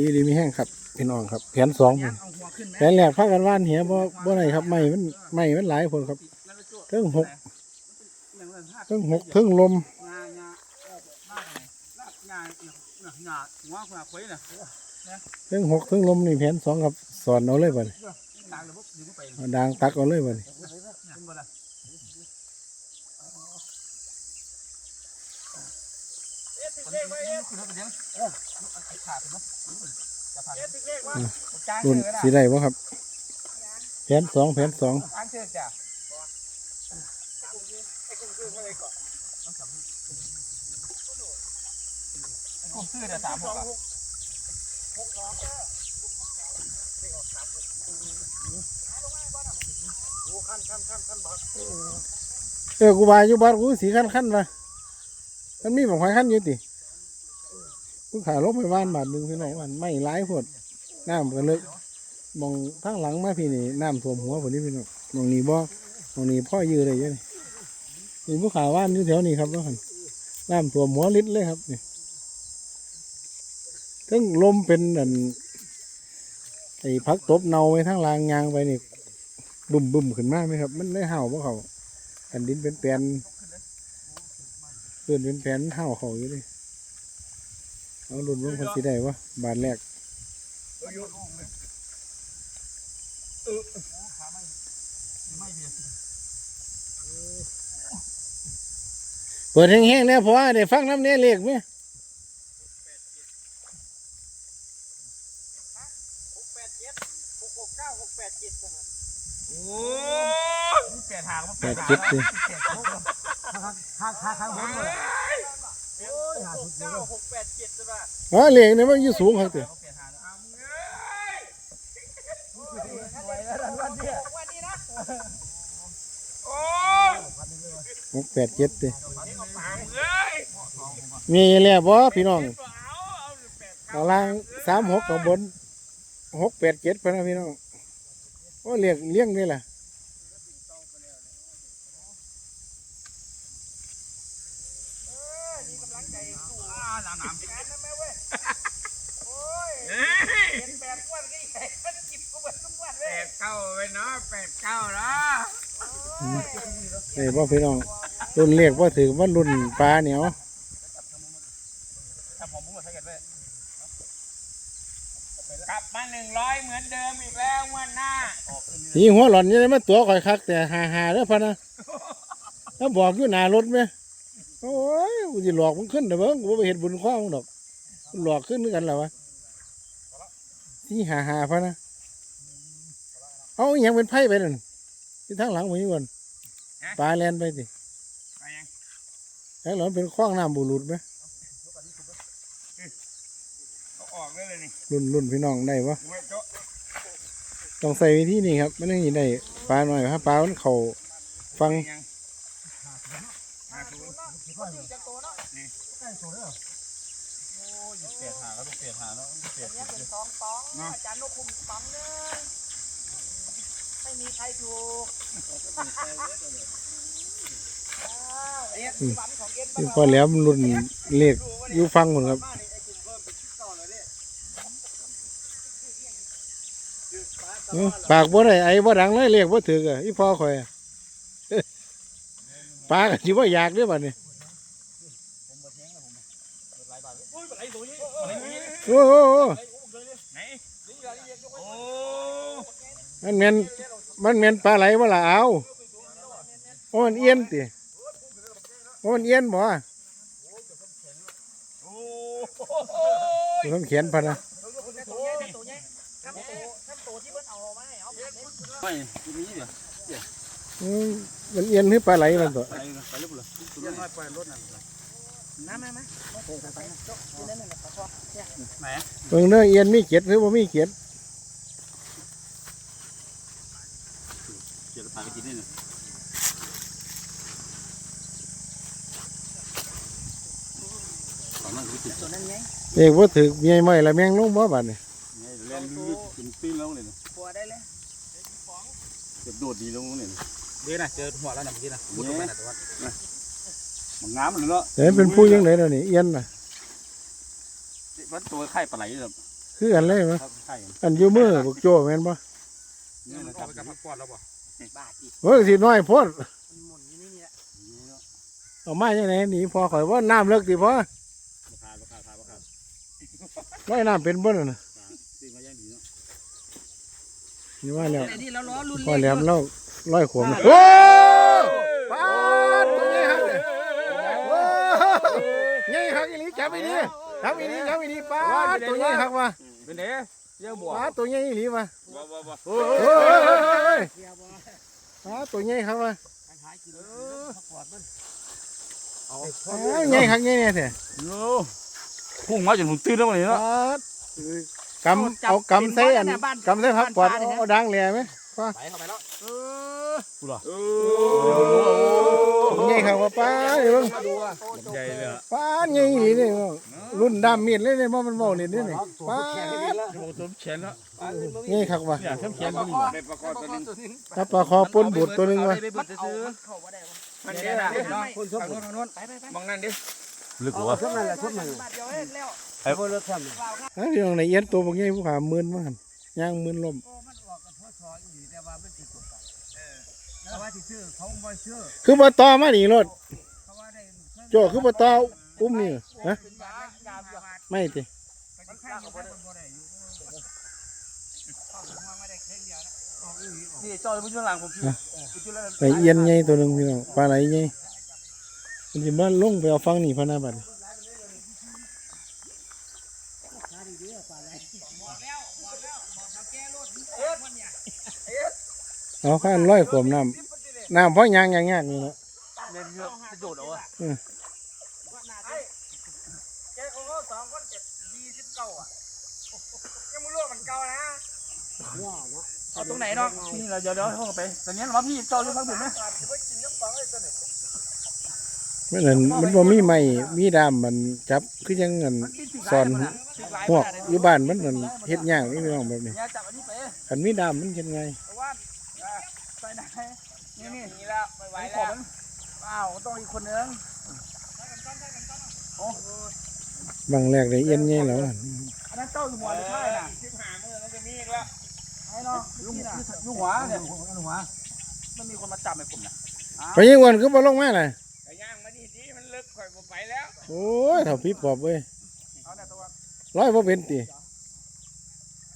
ดีดีมีแห้งครับพี่น้องครับ แผนสองเอาหัวขึ้นไหมแผนแรกพากันว่านเหียบ่บ่ไหนครับไม่มันไม่มันหลายคนครับเทิงหกเทิงหกเทิงลมงางาเออมาไหนลากงาเนี่ยเนี่ยงาหัวหัวควยน่ะเทิงหกเทิงลมนี่แผนสองครับสอนเอาเลยบ่นี่ตางระบบดึงเข้าไปเอาดางตักเอาเลยบ่นี่เป็น รุ่นสิได้บ่ครับแผนสองแผนสองเออกุ้งซื้อเท่าไหร่ก่อนเดี๋ยวสามหกอะเออกูว่าอยู่บ้านกูสีคันคันๆว่ะมันมีบักหอยคันอยู่ติ กูขาลบไปบ้านบาทหนึงพี่น้องมันไม่หลายพดน้ำก็เลิกมองทางหลังมาพี่นี่น้ำท่วมหัวผมนี่พี่น้องมองนี้บ่มองนี้พ่อยือเลยเยอะนี่ผู้ขาว่านอยู่แถวนี้ครับว่าหันน้ำท่วมหัวลิดเลยครับนี่ทั้งลมเป็นอันไอ้พักตบเนาไว้ทางลางยางไปนี่บุ่มบุ่มขึ้นมากไหมครับ มันได้เห่าบ่เขาแผ่นดินเป็นแปลนเปื่อนเป็นแผ่นเห่าเขาอยู่เลย เอาหลุดลงคนสิได้วะบาทแรกเปิดแห้งๆเนี่ยเพราะว่าได้ฟังน้ำเนี่ยเลขไหมโอ้แปดหางมาแปดเจ็ดเลยข้างข้างข้างบนเลยหก เก้าหกแปดเจ็ดใช่ป่ะอ๋อเลขเนี่ยมันอยู่สูงครับเต๋อแปดหางเอาเงยสวยแล้ววันนี้วันนี้นะโอ้หกแปดเจ็ดเต๋อหางเงยมีแล้วบ่พี่น้องเอาเอาแปดเอาล่างสามหกข้างบนหกแปดเจ็ดพะนะพี่น้องโอ้เลี้ยงเลี้ยงนี่แหละ อ่าหนามหนามแปดนะแม่เว้ยโอ้ยเห็นแปดวันก็ใหญ่มันกินกูเหมือนทุกวันเลยแปดเก้า ไปเนาะแปดเก้าเนาะเอ้บ่พี่น้องรุ่นเรียกว่าถือว่ารุ่นปลาเหนียวทำผมมุ่งมาใช้กันเลยกลับมาหนึ่งร้อยเหมือนเดิมอีกแล้วงวันหน้านี่หัวหล่อนอยังไงมาตัวข่อยคัก แต่หาหาเด้อพะนะถ้าบอกอยู่หน้ารถไหมโอ้ยกูจะหลอกมึงขึ้นเด้อเบิ่งกูบ่ไปเห็นบุญข้อมึงดอกกูหลอกขึ้นด้วยกันแล้ววะที่หาหาพะนะ เอาอหย่างเป็นไพ่ไปนั่นที่ทางหลังมึงนี่ก่อนปลาแลนไปสิไปยังแล้วหล่อนเป็นคล้องน้ำบุรุษไหมเขาออกได้เลยนี่รุ่นรุ่นพี่น้องได้ปะไว้โจ๊ะต้องใส่วิธีนี้ครับไม่ได้ยินได้ปลาหน่อยถ้าปลามันเข่าฟัง ยังหาศูนย์นี่ใกล้โตแล้วโอ้ยเปลี่ยนหาแล้วเปลี่ยนหาแล้วเปลี่ยนเนี่ยเป็นสองปองอาจารย์นกคุมปองหนึง ไม่มีใครถูกอ้าวเอ็ดฝันของเอ็ดที่พอแหล้วมันรุ่นเลขอยู่ฟังหมดครับเอ้อปากบ่ได้ไอ้บ่ดังเลยเลขบ่ถือกอะอีพ่อข่อยอะปลาก็สิบ่อยากเด้อบัดนี้โอ้ยไหลตัวนี้ไหลตัวนี้โอ้โหโอ้โหไหนโอ้มันแม่น มันแม่นปลาไหลบ่ล่ะเอาโอ้มันเอียนติโอ้มันเอียนบ่โอ้ต้องเขียนพะนะตัวใหญ่ตัวใหญ่ครับตัวครับตัวที่เพิ่นเอามาให้เอาไปเลยไม่มีเดี๋ยวอืมมันเอียนหรือปลาไหลมันตัวเรื่อเปล่าน้ำไหมโอ้ไปไปจบอยู่นั่นน่ะพอเนื้อเอียนมีเกียรติหรือบ่ามีเกียร เดี๋ยวพาไปกินนี่นะตอนนั้นคือติดตัวนั้นไงเลขบ่ถือเมียใหม่ละแมงลงบ่บัดนี้เนี่ยเล่นลึกๆเป็นปีนแล้วเลยนะปัวได้เลยเก็บโดดดีลงเนี่ยเดี๋ยวนะเจอหัวแล้วนะเมื่อกี้นะมุดลงไปนะแต่ว่ามันงามเลยเนาะแต่เป็นผู้ยังไงเดี๋ยวนี้เอียนน่ะมันตัวไข่ปลาไหลแบบเคคือกันเลยมั้ยครับใช่อันอยู่มือบักโจแม่นบ่นี่มันออกไปกับพักปอดแล้วบ่ บ้าจีเฮ้ยสิน้อยโพดมันหมุนอยู่นี่เนี่ยเอามาจังไหนหนีพอข่อยว่าน้ำเลิกสิพอราคาราคาราคาราคาว่ายน้ำเป็นบ่น่ะนะซื้อมาอย่างดีเนาะนี่ว่าแล้วแต่นี่เราล้อรุ่นพอแหลมเล็กเราร้อยขวบโอ้ปาดตัวใหญ่ฮักเลยโอ้ใหญ่ฮักอีหลีจับอีหลีจับอีหลีจับอีหลีปาดตัวใหญ่ฮักว่ะเป็นเด้เยอะบวกปาดตัวใหญ่อีหลีว่ะบ่บ่บ่ โอ้ยเฮ้ยเฮ้ยเฮ้ยเกียร์บอลปาดตัวใหญ่ฮักว่ะการหายกินพักปอดมันเอาอ้าวใหญ่ฮักใหญ่เนี่ยแท้โอ้พุ่งมาจนผมตื่นแล้ววันนี้เนาะกำเอากำใส่อันกำใส่พักปอดเอาดังแหล่ไหมไปเข้าไปแล้วเออกูเห รอเอตัวใหญ่ฮักว่ะปาดเดี๋ยวเบิ่งใหญ่เลยปาดใหญ่อีหลีเนี่ยรุ่นดำมีดเลยเนี่ยบ่มันเว้าเล่นเด้นี่ปาดโอ้ต้มแขนแล้วใหญ่คักว่ะเนี่ยต้มแขนตัวนี้ได้ประกอบตัวนึงถ้าปลาคอปนบุตรตัวหนึงว่ะได้บุตรซื้อเข้าว่าได้วะมันเนี่ยนะคนชอบคนนู้นไปไปไปมองนั่นดิลึกกว่าบาทเดียวเองแล้วไอ้พวกเลือกทำฮะพี่น้องในเอียนตัวบางใหญ่ผู้ขาหมื่นว่าหั่นย่างหมื่นลมโอ้มันออกกับพ่อชออยู่แต่ว่ามันติดกฎ หมายเออแล้วว่าที่ซื้อเขาบ่ซื้อคือบ่ต่อมานี่รถเขาว่าได้โจคือบ่ต่ออุ้มนี่ฮะเป็นยายาบาดไม่ติมันข้างอยู่คนบ่ได้อยู่เข้าถึงมาไม่ได้เข่งเดียวนะเอาอีหลีออกนี่จอยไปช่วงหลังผมพี่ไปช่วงหลังในเอียนใหญ่ตัวหนึงพี่น้องปลาไหลใหญ่มันสิมาลงไปเอาฟังนี่พะนาบัดนี้ เอาข้านร้อยขวมน้ำน้ำเพราะยางยางยากนี่เนาะเนี่ยจะโดดเอาอะแกของเขาสองคนเจ็ดยี่สิบเก้าอะยังไม่รู้ว่ามันเก่านะเอาตรงไหนเนาะนี่เราเดี๋ยวเดี๋ยวเข้าไปตอนนี้เราพี่จอยอยู่ข้างผมนะมันนั่นมันบ่มีไม้มีดามมันจับคือยังเงินสอนพวกอยู่บ้านมันนั่นเฮ็ดยากนี่พี่น้องแบบนี้อย่าจับอันนี้ไปคันมีดามมันเฮ็ดไงว่า ไปไหนนี่นี่นี่แล้วไม่ไหวแล้วอ้าวต้องอีกคนนึงบางแรกได้เอียนใหญ่แล้วอะอันนั้นเจ้าอยู่หัวไม่ใช่น่ะสิบห้ามือแล้วจะมีอีกแล้วไอ้เนาะยุงยุงหัวเนี่ยยุงหัวมันมีคนมาจับไอ้ผมน่ะไปยังวันคือบ่ลงมาน่ะไก่ย่างมาดีดีมันลึกข่อยบ่ไปแล้วโอ้ยเท่าพี่ปอบเว้ยเอาเนี่ยตัวร้อยบ่เป็นติ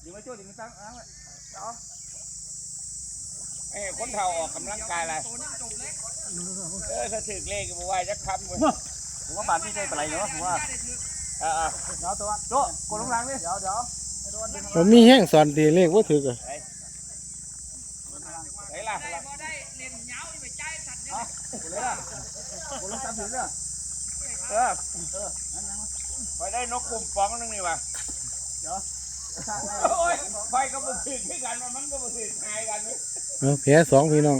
ดึงไว้ช่วยดึงตั้งเอาไว้เอาเอ้คนเฒ่าออกกำลังกายอะไรเออถ้าถึกเลขก็บ่ว่าจะคำเว้ยผมว่าบ้านพี่ได้ปลาไหลเนาะผมว่าเออเดี๋ยวตัวโจ้กดลงล่างดิเดี๋ยวเดี๋ยวบ่มีแห้งสอนตีเลขบ่ถูกอะไหนล่ะบ่ได้เล่นเหงาไปใจสัตว์เนี่ยกดเลยล่ะกดลงตามถึงเด้อเออเออไปได้นกกลุ่มฟองนึงนี่ว่ะเดี๋ยวโอ้ยไฟก็บ่ ถึกคือกันมันก็บ่ถึกหายกันเลยเอาแผลสองพี่น้อง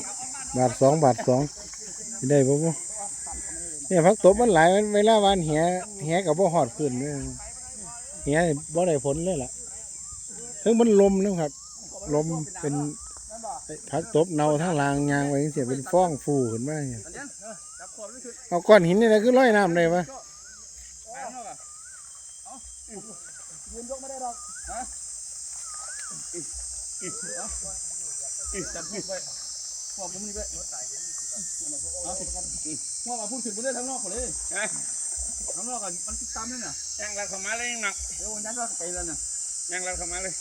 บาทสองบาทสองสิได้บ่บ่เนี่ยพักตบมันหลายเวลาวานแหแหก็บ่ฮอดพื้นเลยแหบ่ได้ผลเลยล่ะถึงมันลมนะครับ ลมเป็นพักตบเนาทั้งลางยางไว้จังซี่เป็นฟ้องฟูขึ้นมาเนี่ยอันนี้เออจับขวบนี่คือเอาก้อนหินนี่นะคือลอยน้ำได้ปะไปะยืนยกไม่ได้หรอกฮะ จับพูดไปขวบมึงนี่ไปเอาหัวมาพูดถึงมึงได้ทั้งนอกหมดเลยทั้งนอกกันมันติดตามนี่น่ะยังเราเข้ามาเลยยังหนักเดี๋ยววันนั้นเราไปแล้วน่ะยังเราเข้ามาเลย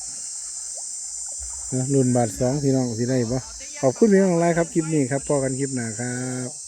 รุ่นบาทสองพี่น้องสิได้ปะขอบคุณพี่น้องหลายครับคลิปนี้ครับพอกันคลิปหน้าครับ